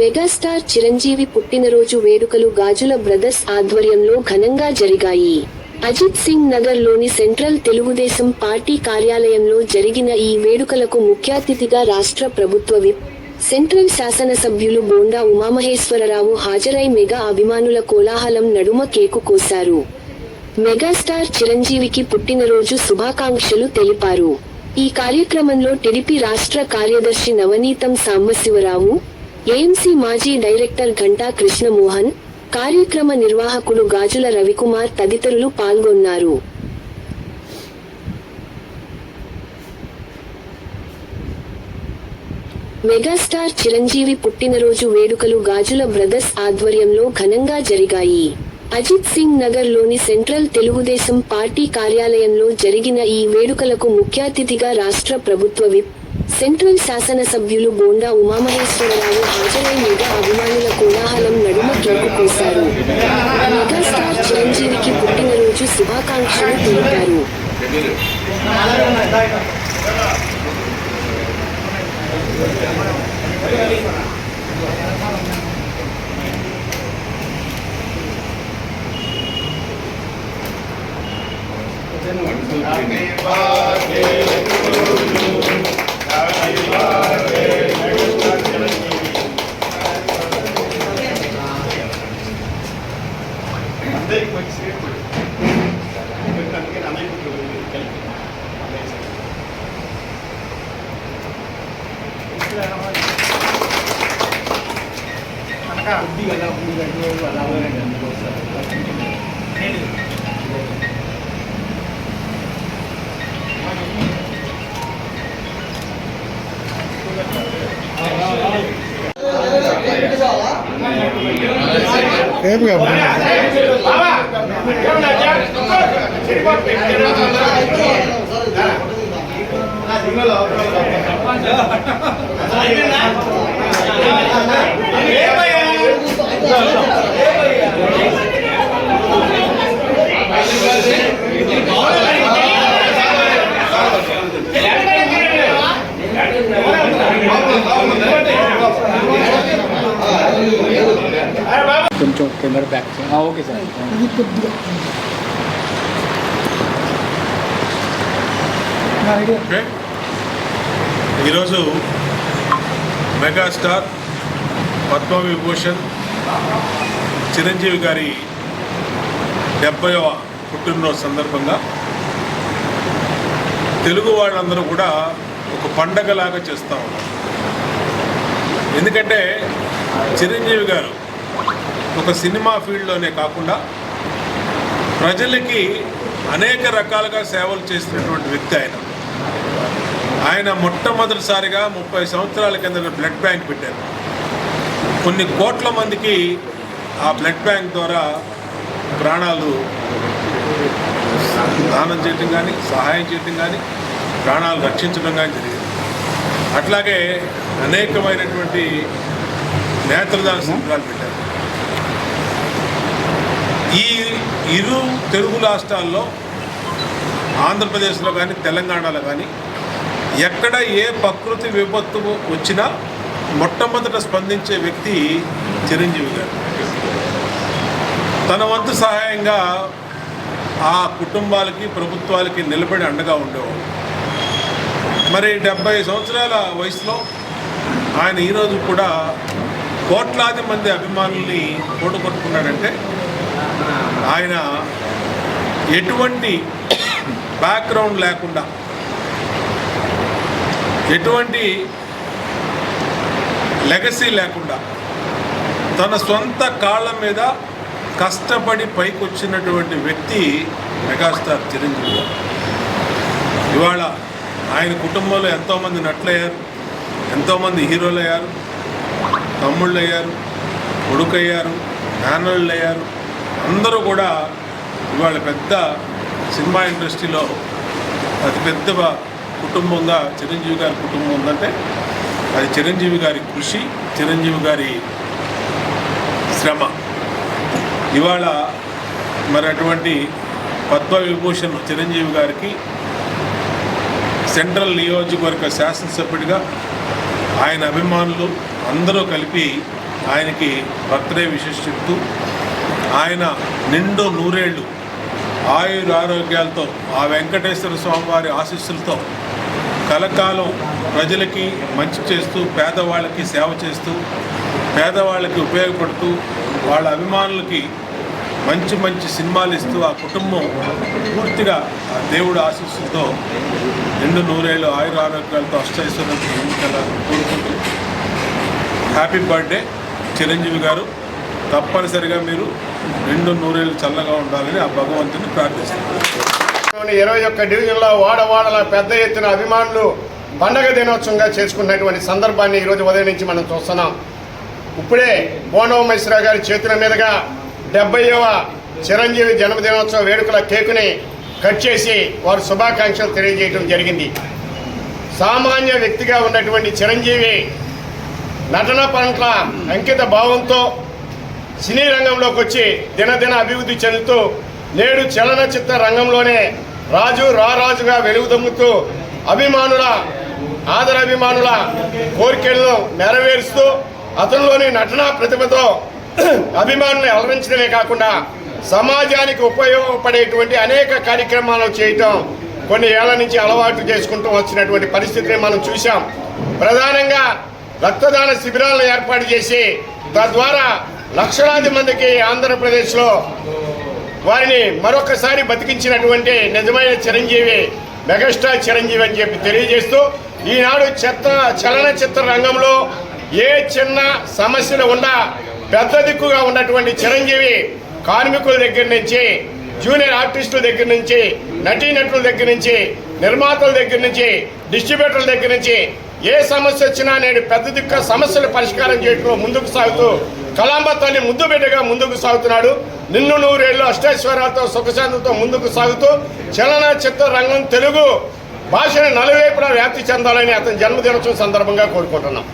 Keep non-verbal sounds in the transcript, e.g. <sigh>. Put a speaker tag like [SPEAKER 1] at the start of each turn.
[SPEAKER 1] Megastar Chiranjeevi పుట్టినరోజు వేడుకలు గాజుల brothers ఆధ్వర్యంలో ఘనంగా జరిగాయి. అజిత్ సింగ్ నగర్లోని సెంట్రల్ తెలుగుదేశం పార్టీ కార్యాలయంలో జరిగిన ఈ వేడుకలకు ముఖ్య అతిథిగా రాష్ట్ర ప్రభుత్వ విప్ సెంట్రల్ శాసనసభ్యులు బోండా ఉమామహేశ్వరరావు హాజరై మెగా అభిమానుల కోలాహలం నడుమ కేకు కోశారు. మెగాస్టార్ చిరంజీవికి పుట్టినరోజు శుభాకాంక్షలు తెలిపారు. ఈ కార్యక్రమంలో టిడిపి రాష్ట్ర కార్యదర్శి నవనీతం సాంబశివరావు ఏఎంసీ మాజీ డైరెక్టర్ ఘంటా కృష్ణమోహన్ కార్యక్రమ నిర్వాహకుడు గాజుల రవికుమార్ తదితరులు పాల్గొన్నారు. మెగాస్టార్ చిరంజీవి పుట్టినరోజు వేడుకలు గాజుల బ్రదర్స్ ఆధ్వర్యంలో ఘనంగా జరిగాయి. అజిత్ సింగ్ నగర్లోని సెంట్రల్ తెలుగుదేశం పార్టీ కార్యాలయంలో జరిగిన ఈ వేడుకలకు ముఖ్య అతిథిగా రాష్ట్ర ప్రభుత్వ విప్ సెంట్రల్ శాసనసభ్యులు బోండా ఉమామహేశ్వరరావు హాజరై మెగా అభిమానుల కోలాహలం నడుమ కేకు కోశారు మెగాస్టార్ చిరంజీవికి పుట్టినరోజు శుభాకాంక్షలు తెలిపారు.
[SPEAKER 2] అందరికి കേൾക്കുക ബാബാ
[SPEAKER 3] കേൾക്കുക ഞാൻ
[SPEAKER 4] ശരി പോയി കേൾക്കുക ఓకే సార్.
[SPEAKER 5] ఓకే. ఈరోజు మెగాస్టార్ పద్మవిభూషణ్ చిరంజీవి గారి డెబ్బైవ పుట్టినరోజు సందర్భంగా తెలుగు వాళ్ళందరూ కూడా ఒక పండగలాగా చేస్తూ ఉన్నారు. ఎందుకంటే చిరంజీవి గారు ఒక సినిమా ఫీల్డ్లోనే కాకుండా ప్రజలకి అనేక రకాలుగా సేవలు చేసినటువంటి వ్యక్తి ఆయన. ఆయన మొట్టమొదటిసారిగా ముప్పై సంవత్సరాల కింద బ్లడ్ బ్యాంక్ పెట్టారు. కొన్ని కోట్ల మందికి ఆ బ్లడ్ బ్యాంక్ ద్వారా ప్రాణాలు దానం చేయటం కానీ సహాయం చేయటం కానీ ప్రాణాలు రక్షించడం కానీ జరిగింది. అట్లాగే అనేకమైనటువంటి నేత్రదాన శిబిరాలు ఈ ఇరు తెలుగు రాష్ట్రాల్లో ఆంధ్రప్రదేశ్లో కానీ తెలంగాణలో కానీ ఎక్కడ ఏ ప్రకృతి విపత్తు వచ్చినా మొట్టమొదట స్పందించే వ్యక్తి చిరంజీవి గారు. తన వంతు సహాయంగా ఆ కుటుంబాలకి ప్రభుత్వాలకి నిలబడి అండగా ఉండేవాడు. మరి డెబ్బై సంవత్సరాల వయసులో ఆయన ఈరోజు కూడా కోట్లాది మంది అభిమానుల్ని కూడగొట్టుకున్నాడంటే ఆయన ఎటువంటి బ్యాక్గ్రౌండ్ లేకుండా ఎటువంటి లెగసీ లేకుండా తన సొంత కాళ్ళ మీద కష్టపడి పైకొచ్చినటువంటి వ్యక్తి మెగాస్టార్ చిరంజీవి ఇవాళ ఆయన కుటుంబంలో ఎంతోమంది నటులయ్యారు ఎంతోమంది హీరోలు అయ్యారు తమ్ముళ్ళు అయ్యారు కొడుకు అయ్యారు నాన్నళ్ళు అయ్యారు అందరూ కూడా ఇవాళ పెద్ద సినిమా ఇండస్ట్రీలో అతి పెద్ద కుటుంబంగా చిరంజీవి గారి కుటుంబం ఉందంటే అది చిరంజీవి గారి కృషి చిరంజీవి గారి శ్రమ. ఇవాళ మరి అటువంటి పద్మవిభూషణ్ చిరంజీవి గారికి సెంట్రల్ నియోజకవర్గ శాసనసభ్యుడిగా ఆయన అభిమానులు అందరూ కలిపి ఆయనకి బర్త్డే విశేషిస్తూ చెప్తూ ఆయన నిండు నూరేళ్ళు ఆయుర ఆరోగ్యాలతో ఆ వెంకటేశ్వర స్వామివారి ఆశీస్సులతో కలకాలం ప్రజలకి మంచి చేస్తూ పేదవాళ్ళకి సేవ చేస్తూ పేదవాళ్ళకి ఉపయోగపడుతూ వాళ్ళ అభిమానులకి మంచి మంచి సినిమాలు ఇస్తూ ఆ కుటుంబం పూర్తిగా ఆ దేవుడు ఆశీస్సులతో రెండు నూరేళ్ళు ఆయుర ఆరోగ్యాలతో అష్టైశ్వర్యంతో కోరుకుంటూ హ్యాపీ బర్త్డే చిరంజీవి గారు. తప్పనిసరిగా మీరు రెండు నూరేళ్ళు చల్లగా ఉండాలని ఆ భగవంతుని ప్రార్థిస్తున్నాను
[SPEAKER 2] ఇరవై ఒక్క డివిజన్లో వాడవాడల పెద్ద ఎత్తున అభిమానులు పండగ దినోత్సవంగా చేసుకున్నటువంటి సందర్భాన్ని ఈరోజు ఉదయం నుంచి మనం చూస్తున్నాం. ఇప్పుడే బోనవ మైశ్రా గారి చేతుల మీదుగా డెబ్బైవ చిరంజీవి జన్మదినోత్సవ వేడుకల కేకుని కట్ చేసి వారు శుభాకాంక్షలు తెలియజేయడం జరిగింది. సామాన్య వ్యక్తిగా ఉన్నటువంటి చిరంజీవి నటన పట్ల అంకిత భావంతో సినీ రంగంలోకి వచ్చి దినదిన అభివృద్ధి చెందుతూ నేడు చలనచిత్ర రంగంలోనే రాజు రారాజుగా వెలుగుదమ్ముతూ అభిమానుల ఆదరాభిమానుల కోరికలను నెరవేరుస్తూ అతనిలోని నటనా ప్రతిభతో <clears throat> అభిమానులు అలరించడమే కాకుండా సమాజానికి ఉపయోగపడేటువంటి అనేక కార్యక్రమాలు చేయటం కొన్ని ఏళ్ళ నుంచి అలవాటు చేసుకుంటూ వచ్చినటువంటి పరిస్థితిని మనం చూశాం. ప్రధానంగా రక్తదాన శిబిరాలను ఏర్పాటు చేసి తద్వారా లక్షలాది మందికి ఆంధ్రప్రదేశ్లో వారిని మరొకసారి బతికించినటువంటి నిజమైన చిరంజీవి మెగాస్టార్ చిరంజీవి అని చెప్పి తెలియజేస్తూ ఈనాడు చెత్త చలనచిత్ర రంగంలో ఏ చిన్న సమస్యలు ఉన్నా పెద్ద దిక్కుగా ఉన్నటువంటి చిరంజీవి కార్మికుల దగ్గర నుంచి జూనియర్ ఆర్టిస్టుల దగ్గర నుంచి నటీనటుల దగ్గర నుంచి నిర్మాతల దగ్గర నుంచి డిస్ట్రిబ్యూటర్ల దగ్గర నుంచి ఏ సమస్య వచ్చినా నేడు పెద్ద దిక్కు సమస్యలు పరిష్కారం చేయడంలో ముందుకు సాగుతూ కళాంబత్వాన్ని తల్లి ముద్దు బిడ్డగా ముందుకు సాగుతున్నాడు. నిన్ను నూరేళ్ళు అష్టైశ్వర్యాలతో సుఖశాంతితో ముందుకు సాగుతూ చలనచిత్ర రంగం తెలుగు భాషను నలువైపులా వ్యాప్తి చెందాలని అతని జన్మదినోత్సవం సందర్భంగా కోరుకుంటున్నాం.